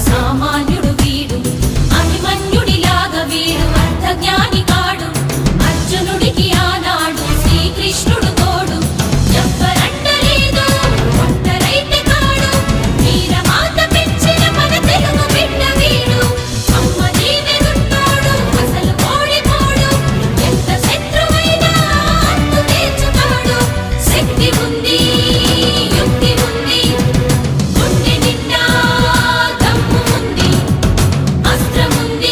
zaman